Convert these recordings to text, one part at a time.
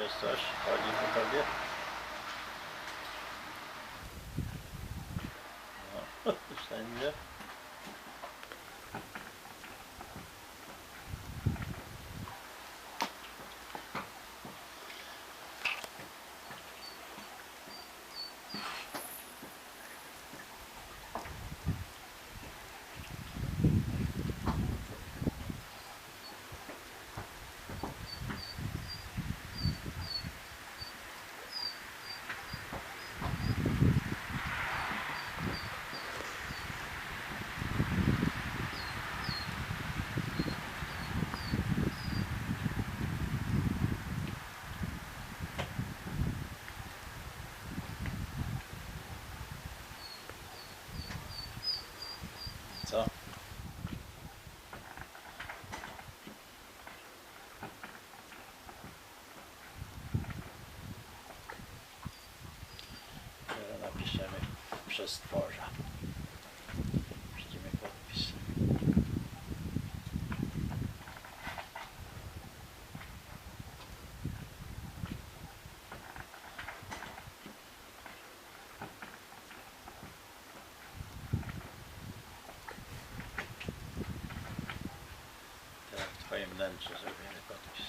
Jest coś? Chodzi po tobie? No, wszędzie. Co? Teraz napiszemy przestworza. Widzimy podpis. Teraz w twoim wnętrzu zrobimy podpis.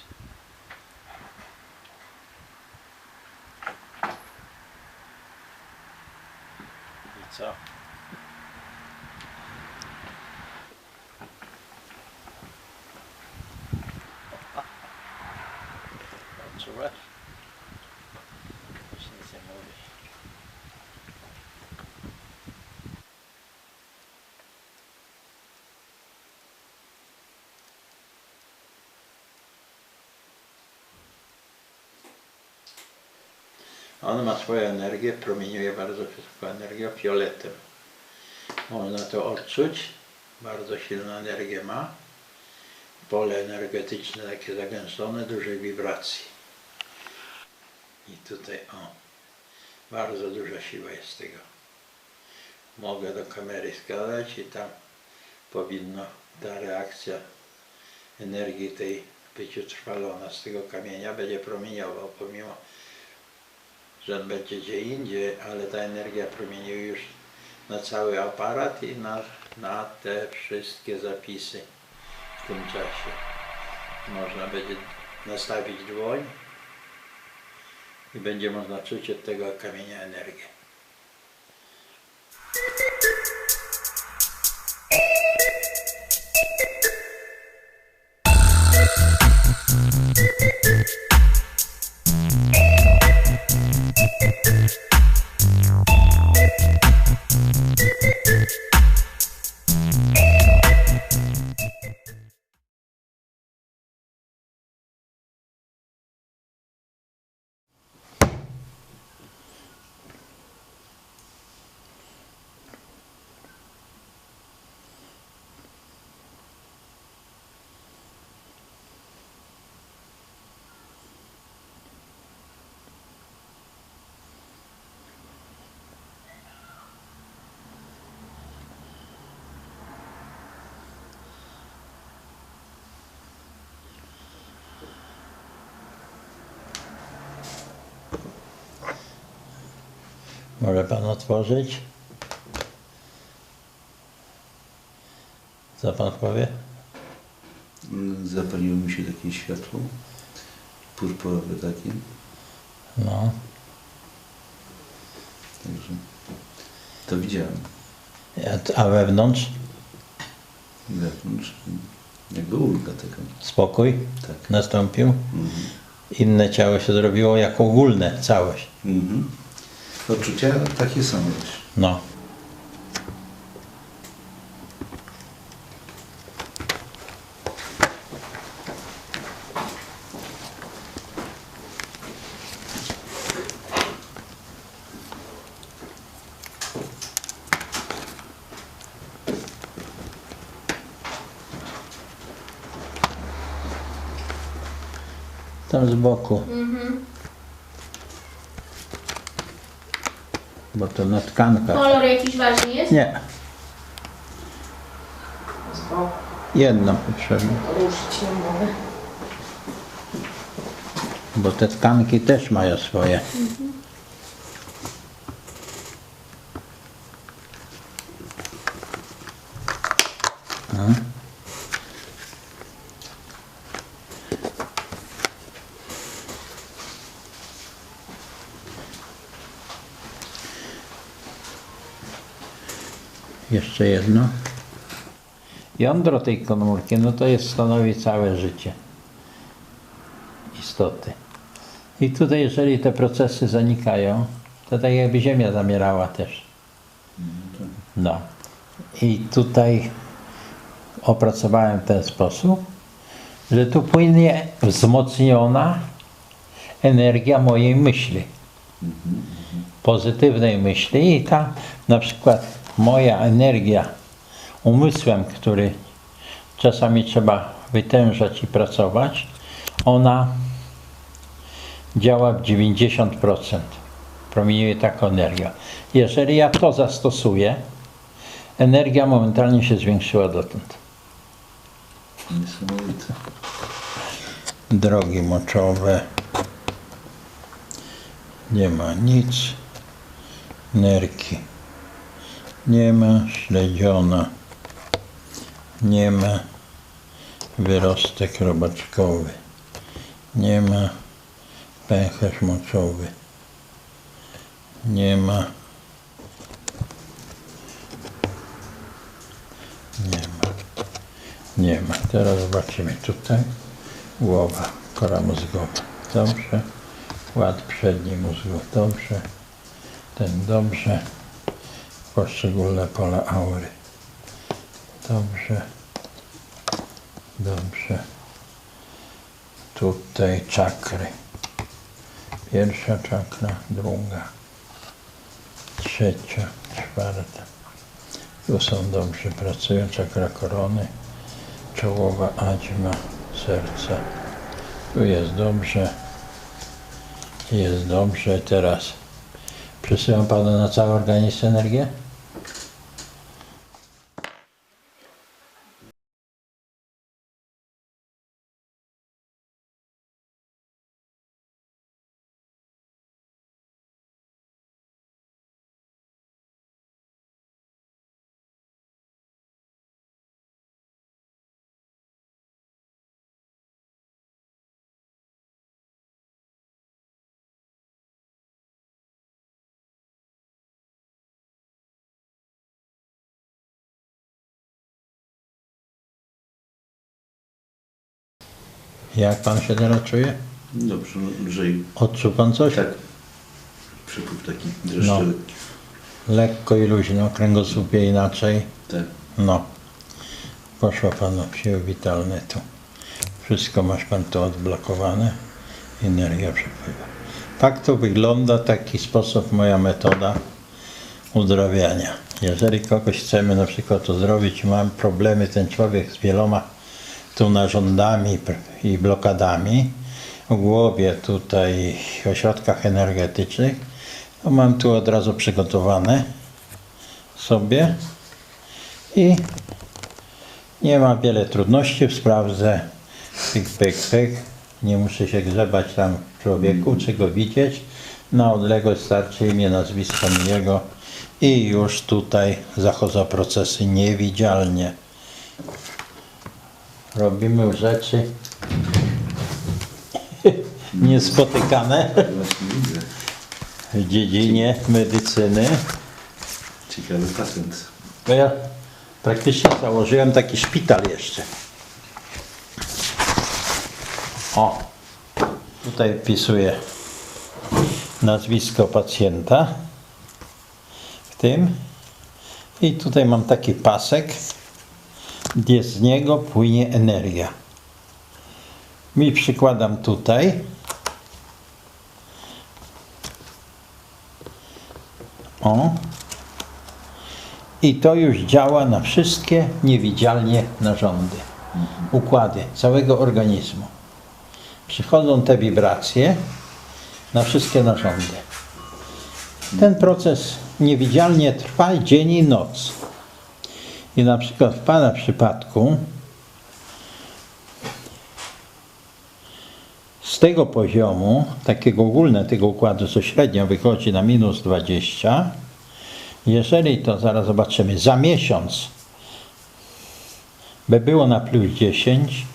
I co? Odczuwasz? Już nic nie mówi. On ma swoją energię, promieniuje bardzo wysoką energię fioletem. Można to odczuć, bardzo silną energię ma. Pole energetyczne takie zagęszczone, dużej wibracji. I tutaj, o, bardzo duża siła jest tego. Mogę do kamery składać i tam powinno ta reakcja energii tej być utrwalona z tego kamienia, będzie promieniował pomimo że on będzie gdzie indziej, ale ta energia promieniuje już na cały aparat i na, na te wszystkie zapisy w tym czasie. Można będzie nastawić dłoń i będzie można czuć od tego kamienia energię. Może pan otworzyć? Co pan powie? Zapaliło mi się takie światło, purpurowe takie, No. także to widziałem A wewnątrz wewnątrz, jakby ulga taka. spokój Tak. nastąpił. Mhm. Inne ciało się zrobiło jako ogólne całość. Mhm. Odczucia takie już. No. Tam z boku. Bo to na tkankach. Kolor jakiś ważny jest? Nie, Z boku jedno potrzebne. ruszyć nie mogę. Bo te tkanki też mają swoje. No. Jeszcze jedno. Jądro tej komórki, no to jest stanowi całe życie istoty. I tutaj, jeżeli te procesy zanikają, to tak jakby Ziemia zamierała też. No. I tutaj opracowałem w ten sposób, że tu płynie wzmocniona energia mojej myśli. Pozytywnej myśli i ta na przykład moja energia umysłem, który czasami trzeba wytężać i pracować, ona działa w 90%. Promieniuje taką energię. Jeżeli ja to zastosuję, energia momentalnie się zwiększyła dotąd. Niesamowite. Drogi moczowe. Nie ma nic. Nerki. Nie ma śledziona. Nie ma wyrostek robaczkowy. Nie ma pęcherz moczowy. Nie ma. Nie ma. Nie ma. Teraz zobaczymy tutaj. Głowa, kora mózgowa. Dobrze. Ład przedni mózgu. Dobrze. Ten dobrze. Poszczególne pola aury. Dobrze. Dobrze. Tutaj czakry. Pierwsza czakra, druga, trzecia, czwarta. Tu są dobrze pracują czakra korony, czołowa aćma, serca. Tu jest dobrze. Jest dobrze. Teraz przesyłam Panu na cały organizm energię. Jak Pan się teraz czuje? Dobrze, lżej. Odczuł Pan coś? Tak. Przepływ taki dreszcze No. Lekko i luźno, kręgosłupie inaczej. Tak. No. Poszło Panu siły witalne tu. Wszystko masz Pan tu odblokowane. Energia przepływa. Tak to wygląda, taki sposób moja metoda uzdrawiania. Jeżeli kogoś chcemy na przykład uzdrowić, mam problemy, ten człowiek z wieloma tu narządami i blokadami w głowie, tutaj w ośrodkach energetycznych, to mam tu od razu przygotowane sobie i nie ma wiele trudności, sprawdzę pyk, pyk, pyk. Nie muszę się grzebać tam w człowieku, czy go widzieć. Na odległość starczy imię, nazwisko jego i już tutaj zachodzą procesy niewidzialnie. Robimy rzeczy niespotykane Właśnie widzę. w dziedzinie medycyny. Ciekawy patent. To ja praktycznie założyłem taki szpital jeszcze. O, tutaj wpisuję nazwisko pacjenta w tym i tutaj mam taki pasek, gdzie z niego płynie energia. Mi przykładam tutaj. O. I to już działa na wszystkie niewidzialnie narządy, układy całego organizmu. Przychodzą te wibracje na wszystkie narządy. Ten proces niewidzialnie trwa dzień i noc. I na przykład w Pana przypadku z tego poziomu, takiego ogólne tego układu, co średnio wychodzi na minus 20, jeżeli to zaraz zobaczymy, za miesiąc by było na plus 10,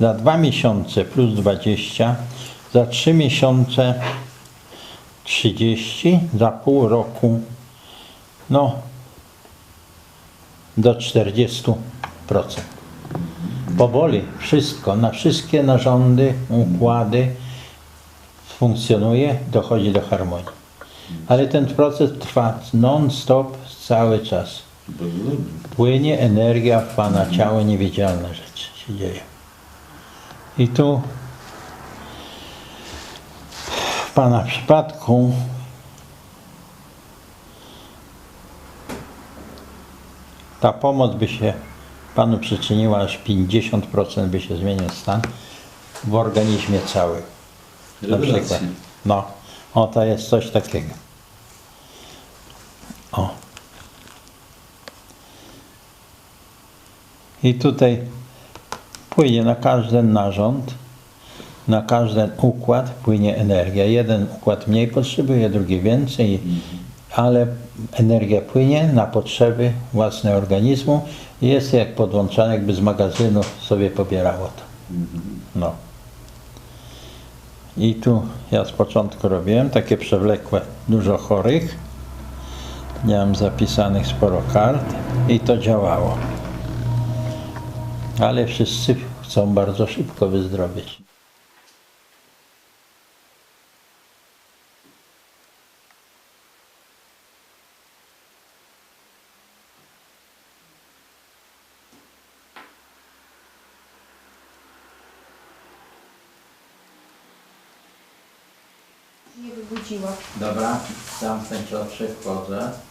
za dwa miesiące plus 20, za trzy miesiące 30, za pół roku no do 40%. Powoli wszystko, na wszystkie narządy, układy funkcjonuje, dochodzi do harmonii. Ale ten proces trwa non-stop cały czas. Płynie energia w Pana ciało, niewidzialne rzeczy się dzieją. I tu w Pana przypadku ta pomoc by się Panu przyczyniła, aż 50% by się zmienił stan w organizmie całym. Na przykład. No, o to jest coś takiego. O. I tutaj płynie na każdy narząd, na każdy układ płynie energia. Jeden układ mniej potrzebuje, drugi więcej, ale energia płynie na potrzeby własnego organizmu i jest jak podłączane, jakby z magazynu sobie pobierało to. No. I tu ja z początku robiłem takie przewlekłe, dużo chorych. Miałem zapisanych sporo kart i to działało. Ale wszyscy chcą bardzo szybko wyzdrowieć. Zamknąć oczy,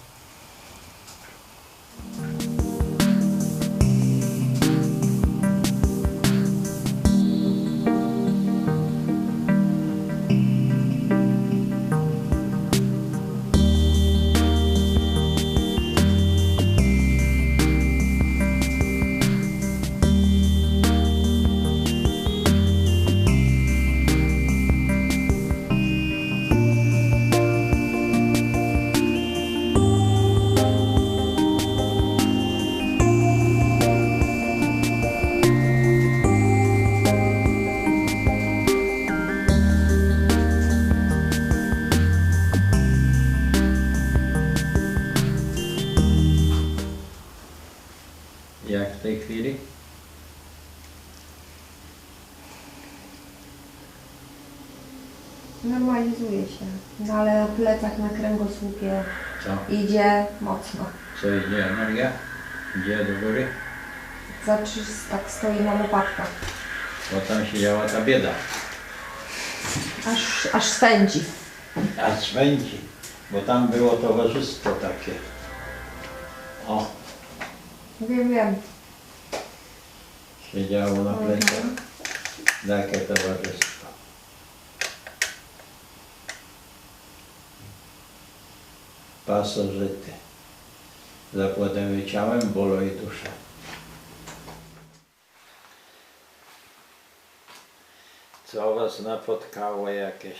plecach, na kręgosłupie Co? idzie mocno. Co idzie energia? Idzie do góry? Za 300 tak stoi na łopatkach. Bo tam się działa ta bieda. Aż, aż swędzi. A swędzi, bo tam było towarzystwo takie. O, Wiem, wiem. siedziało na plecach. Mhm. Takie towarzystwo. Pasożyty. Zapłodęły ciałem, bolo i duszę. Co was napotkało jakieś?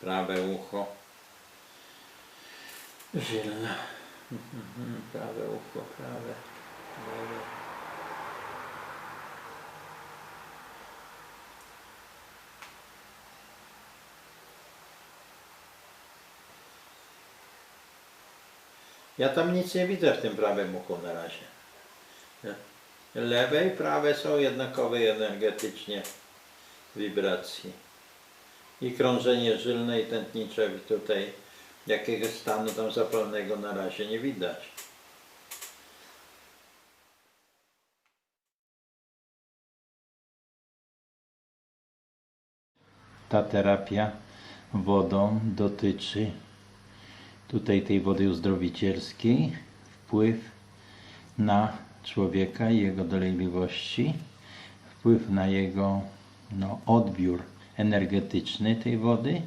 Prawe ucho. Żylne. Prawe ucho, prawe. Lewe. Ja tam nic nie widzę w tym prawym uchu na razie. Lewe i prawe są jednakowe energetycznie wibracji. I krążenie żylne i tętnicze tutaj jakiegoś stanu tam zapalnego na razie nie widać. Ta terapia wodą dotyczy tutaj tej wody uzdrowicielskiej, wpływ na człowieka i jego dolegliwości, wpływ na jego no, odbiór energetyczny tej wody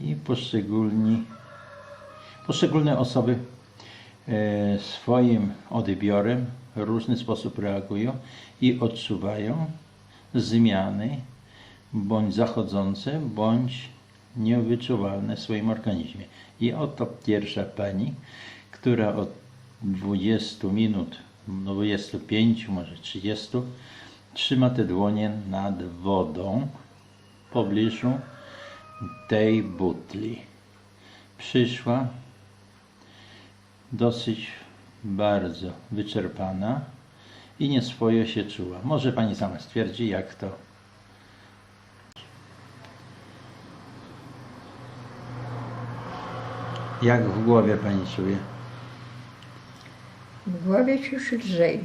i poszczególni, poszczególne osoby e, swoim odbiorem w różny sposób reagują i odczuwają zmiany, bądź zachodzące, bądź niewyczuwalne w swoim organizmie. I oto pierwsza pani, która od 20 minut, no 25, może 30, trzyma te dłonie nad wodą w pobliżu tej butli. Przyszła dosyć bardzo wyczerpana i nieswojo się czuła. Może pani sama stwierdzi, jak to. Jak w głowie pani czuje? W głowie już lżej,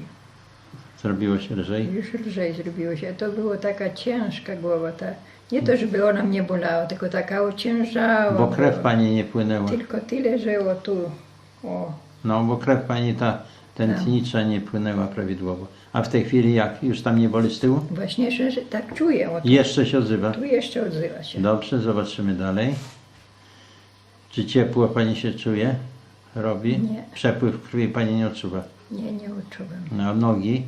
Zrobiło się lżej? już lżej zrobiło się. To była taka ciężka głowa. Ta, nie to, żeby ona mnie bolała, tylko taka ociężała. Bo krew pani nie płynęła. Tylko tyle, że o tu, o, No, bo krew pani ta tętnicza nie płynęła prawidłowo. A w tej chwili jak? Już tam nie boli z tyłu? właśnie, że, że tak czuję. O, tu, Jeszcze się odzywa. tu jeszcze odzywa się. Dobrze, zobaczymy dalej. Czy ciepło pani się czuje? Robi? Nie. Przepływ krwi pani nie odczuwa. Nie, nie odczuwam. No, nogi?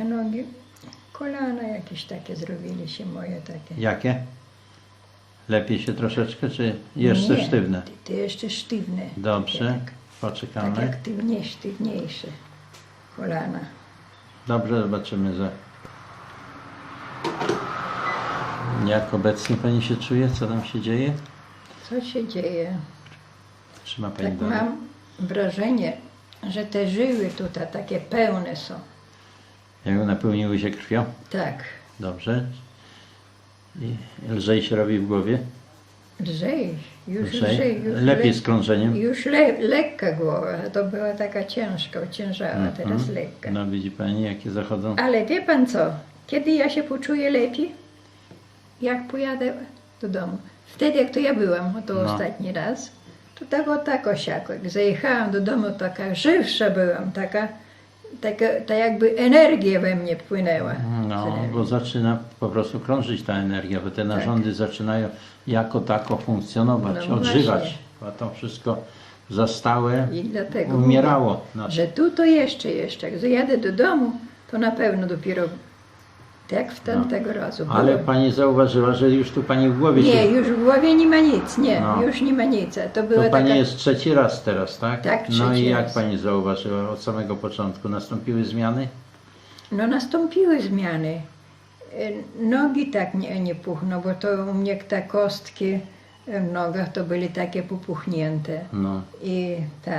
A nogi, kolana jakieś takie zrobili się moje takie. Jakie? Lepiej się troszeczkę, czy jeszcze nie, sztywne? Te jeszcze sztywne. Dobrze, Tak, tak poczekamy. jak sztywnie, sztywniejsze kolana. Dobrze, zobaczymy za... Jak obecnie pani się czuje? Co tam się dzieje? Co się dzieje? Trzyma pani Tak dalej. mam wrażenie, że te żyły tutaj takie pełne są. Jak napełniły się krwią? Tak, Dobrze. I lżej się robi w głowie? lżej, już Lżej? lżej. Już Lepiej le- z krążeniem? Już le, lekka głowa, to była taka ciężka, ociężała, teraz Mhm. lekka. No widzi pani, jakie zachodzą. Ale wie pan co? Kiedy ja się poczuję lepiej? Jak pojadę domu. Wtedy jak to ja byłam, to No. ostatni raz, to tak o tak osiako. Jak zajechałam do domu, taka żywsza byłam, taka, taka ta jakby energia we mnie płynęła. No, bo zaczyna po prostu krążyć ta energia, bo te narządy zaczynają jako tako funkcjonować, Tak. No odżywać. właśnie. A to wszystko zastałe I dlatego umierało. No, że tu to jeszcze, jeszcze. Jak zajadę do domu, to na pewno dopiero tak w tamtego razu było. No. ale pani zauważyła, że już tu pani w głowie Nie, się... już w głowie nie ma nic, nie, No. już nie ma nic. To To była pani taka... jest trzeci raz teraz, tak? Tak, No i trzeci jak raz. pani zauważyła od samego początku? Nastąpiły zmiany? No nastąpiły zmiany. E, Nogi tak nie, nie puchną, bo to u mnie te kostki w nogach to były takie popuchnięte. No. I ta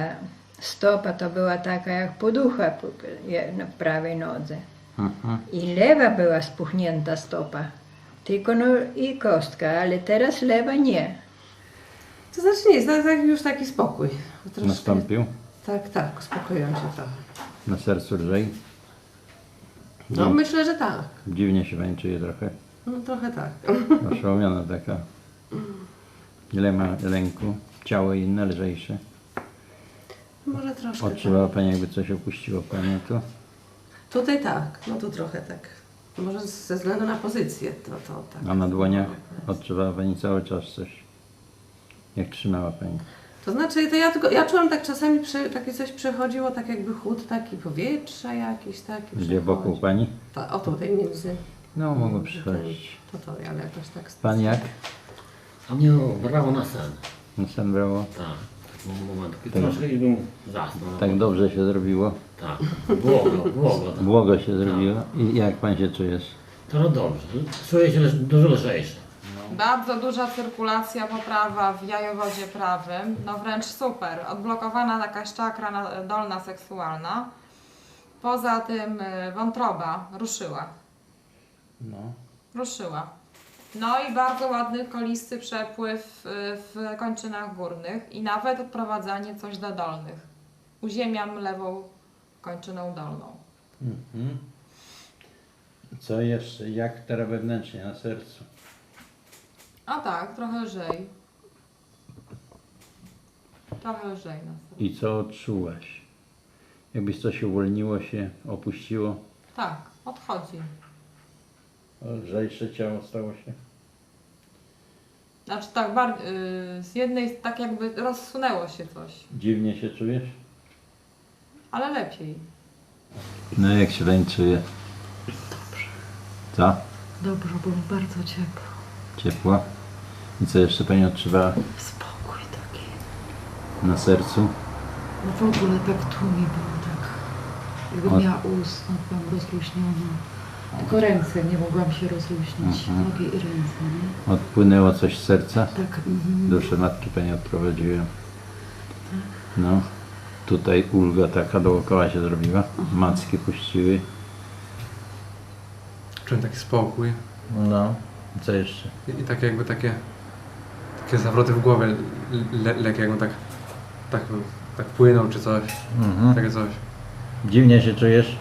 stopa to była taka jak poducha na prawej nodze. Mhm. I lewa była spuchnięta stopa. Tylko no i kostka, ale teraz lewa nie. To znaczy nie, jest tak już taki spokój. Troszkę- Nastąpił? Tak, tak, uspokoiłam się trochę. Na sercu lżej? No myślę, że tak. Dziwnie się pani czuje trochę. No trochę tak. Oszołomiona taka. Ile ma lęku? Ciało inne, lżejsze. Może troszkę. Odczuwała Pani jakby coś opuściło Panią tu? Tutaj tak, no tu trochę tak. Może ze względu na pozycję to, to tak. A na dłoniach odczuwała Pani cały czas coś? Jak trzymała Pani? To znaczy, to ja tylko, ja czułam tak czasami, przy, takie coś przechodziło, tak jakby chłód taki powietrza jakiś taki. Gdzie wokół Pani? Ta, o tutaj między. No, mogło przychodzić. To to, ale jakoś tak. Pan jak? A mnie brało na sen. Na sen brało? Tak. Moment. Troszkę i bym zasnął. Tak dobrze się zrobiło? Tak. Błogo, błogo. Tak. Błogo się zrobiło. I jak Pan się czujesz? To dobrze. Czuję się dużo lżejszy. Bardzo duża cyrkulacja, poprawa w jajowodzie prawym, no wręcz super. Odblokowana jakaś czakra na- dolna seksualna. Poza tym y, wątroba ruszyła. No. Ruszyła. No i bardzo ładny, kolisty przepływ y, w kończynach górnych i nawet odprowadzanie coś do dolnych. Uziemiam lewą kończyną dolną. Mhm. Co jeszcze? Jak teraz wewnętrznie na sercu? A tak, trochę lżej. Trochę lżej na sercu. I co odczułaś? Jakbyś coś uwolniło się, opuściło? Tak, odchodzi. Lżejsze ciało stało się? Znaczy tak, bar- y, z jednej tak jakby rozsunęło się coś, Dziwnie się czujesz? ale lepiej. No jak się pani czuje? Co? Dobrze, było bardzo ciepło. Ciepło. I co jeszcze Pani odczuwała Spokój taki. na sercu? No w ogóle tak tu mi było tak. Jakbym miała usnąć, byłam rozluźniona. Tylko ręce nie mogłam się rozluźnić. Mhm. Nogi i ręce, nie? Odpłynęło coś z serca? Tak, mhm. Duszę matki Pani odprowadziła. No. Tutaj ulga taka dookoła się zrobiła. Macki puściły. Czułem taki spokój No. Co jeszcze? i, i tak jakby takie, takie zawroty w głowie le, jakby tak, tak, tak płynął czy coś, Mhm. takie coś. Dziwnie się czujesz?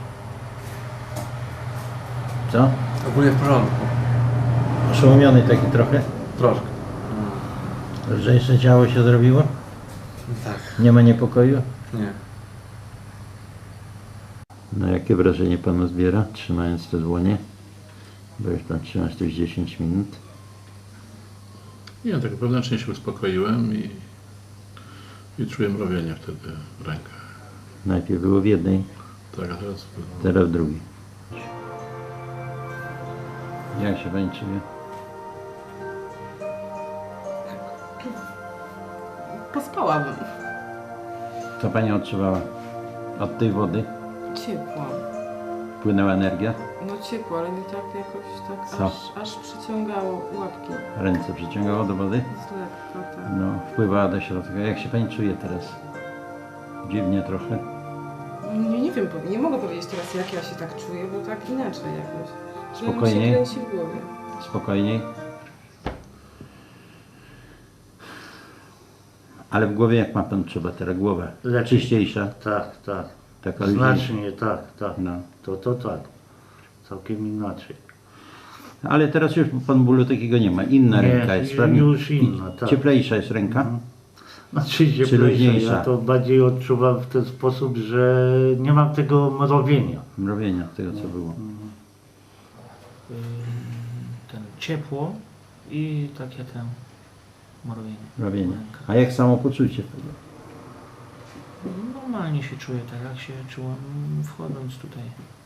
Co? Ogólnie w porządku, Oszołomiony taki trochę? troszkę. Lżejsze ciało się zrobiło? Tak, Nie ma niepokoju? nie. No jakie wrażenie Panu zbiera, trzymając te dłonie? Bo już Pan trzymasz tu już 10 minut. Nie, tak wewnętrznie się uspokoiłem i, i czuję mrowienie wtedy w rękach. Najpierw było w jednej, Tak, a teraz teraz w drugiej. Jak się Pani czuje? Pospałabym. Co Pani odczuwała od tej wody? Ciepło. Płynęła energia? No ciepło, ale nie tak jakoś tak Co? aż, aż przyciągało łapki. Ręce przyciągało do wody? Z lekka, tak. No, wpływała do środka. Jak się Pani czuje teraz? Dziwnie trochę. Nie, nie wiem, nie mogę powiedzieć teraz jak ja się tak czuję, bo tak inaczej jakoś. Mi Spokojniej? się kręci w głowie. Spokojniej. Ale w głowie jak ma Pan trzeba teraz głowę? Lepiej. Czyściejsza? Tak, tak. Taka. Znacznie tak, tak. No. To, to tak. Całkiem inaczej. Ale teraz już Pan bólu takiego nie ma. Inna Nie, ręka jest. prawda? już inna, tak. Cieplejsza jest ręka? Znaczy Czy cieplejsze. luźniejsza? Ja to bardziej odczuwam w ten sposób, że nie mam tego mrowienia. Mrowienia tego co było. Ten ciepło i takie ten mrowienie. A jak samopoczucie? Normalnie się czuję tak, jak się czułem wchodząc tutaj.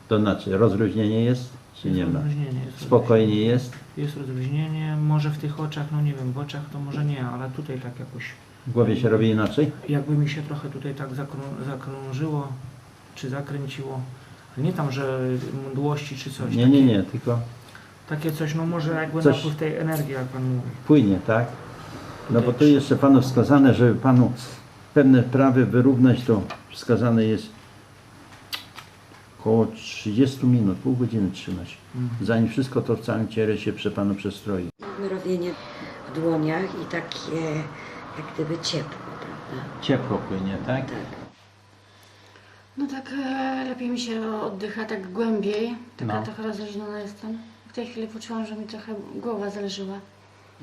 To znaczy rozluźnienie jest? Czy nie ma? rozluźnienie, jest Spokojnie jest? Jest rozluźnienie, może w tych oczach, no nie wiem, w oczach to może nie, ale tutaj tak jakoś, W głowie się robi inaczej? jakby mi się trochę tutaj tak zakrą, zakrążyło, czy zakręciło. Nie tam, że mdłości czy coś. Nie, takie, nie, nie, tylko Takie coś, no może jakby Coś- napływ tej energii, jak Pan mówi. płynie, tak? No bo tu jeszcze Panu wskazane, żeby Panu pewne prawy wyrównać, to wskazane jest około 30 minut, pół godziny trzymać. Zanim wszystko to w całym ciele się prze Panu przestroi. Mrowienie w dłoniach i takie jak gdyby ciepło, prawda? Ciepło płynie, tak? Tak. No tak e, lepiej mi się oddycha, tak głębiej. Taka No. trochę rozluźniona jestem. W tej chwili poczułam, że mi trochę głowa zależyła.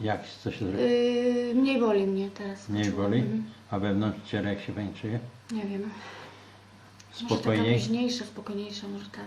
Jak, co się zrobi? Yy, mniej boli mnie teraz. Mniej poczułam. boli? Mhm. A wewnątrz ciele jak się Pani czuje? Nie wiem. Może taka Spokojniej? luźniejsza, spokojniejsza, może tak.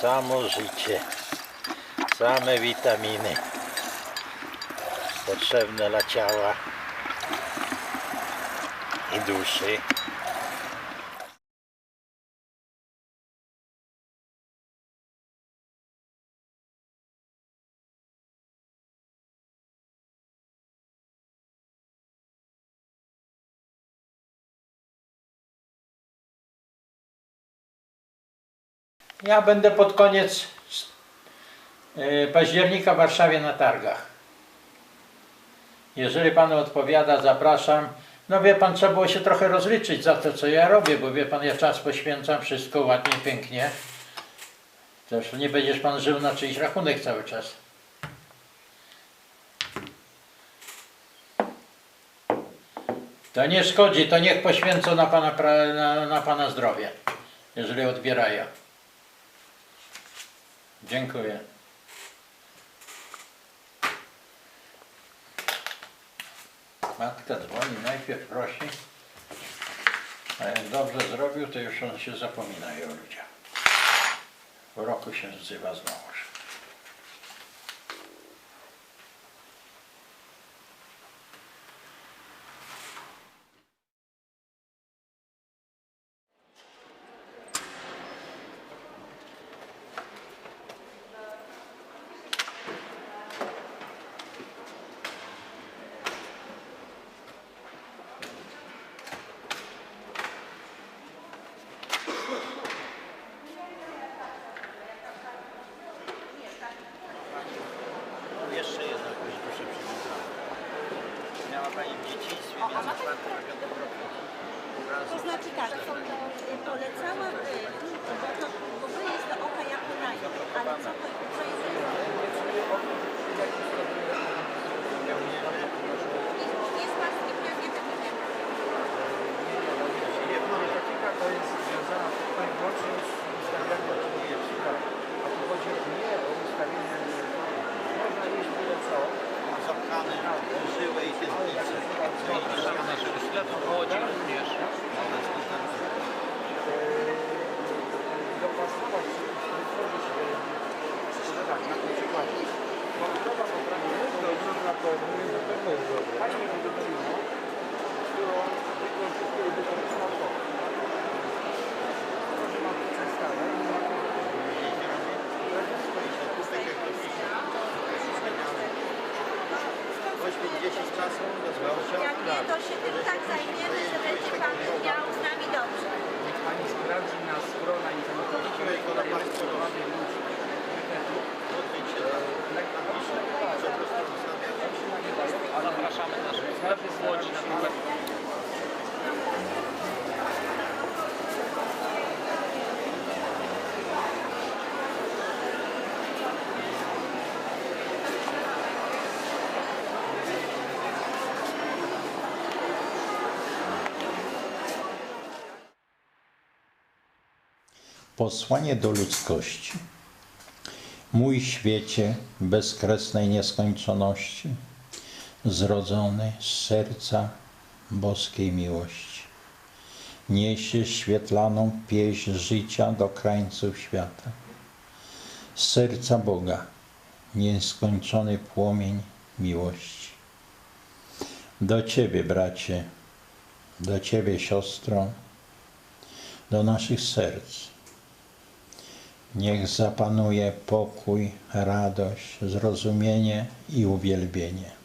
Samo życie, same witaminy potrzebne dla ciała i duszy. Ja będę pod koniec e, października w Warszawie na targach. Jeżeli Panu odpowiada, zapraszam. No wie Pan, trzeba było się trochę rozliczyć za to, co ja robię, bo wie Pan, ja czas poświęcam, wszystko ładnie, pięknie. Zresztą nie będziesz Pan żył na czyjś rachunek cały czas. To nie szkodzi, to niech poświęcą na Pana, na, na pana zdrowie, jeżeli odbierają. Dziękuję. Matka dzwoni, najpierw prosi, a jak dobrze zrobił, to już on się zapomina o ludziach. W roku się wzywa znowu. Zapraszamy naszych Łodzi na Posłanie do ludzkości. Mój świecie bezkresnej nieskończoności, zrodzony z serca boskiej miłości. Niesie świetlaną pieśń życia do krańców świata. Z serca Boga nieskończony płomień miłości. Do Ciebie, bracie, do Ciebie, siostro, do naszych serc Niech zapanuje pokój, radość, zrozumienie i uwielbienie.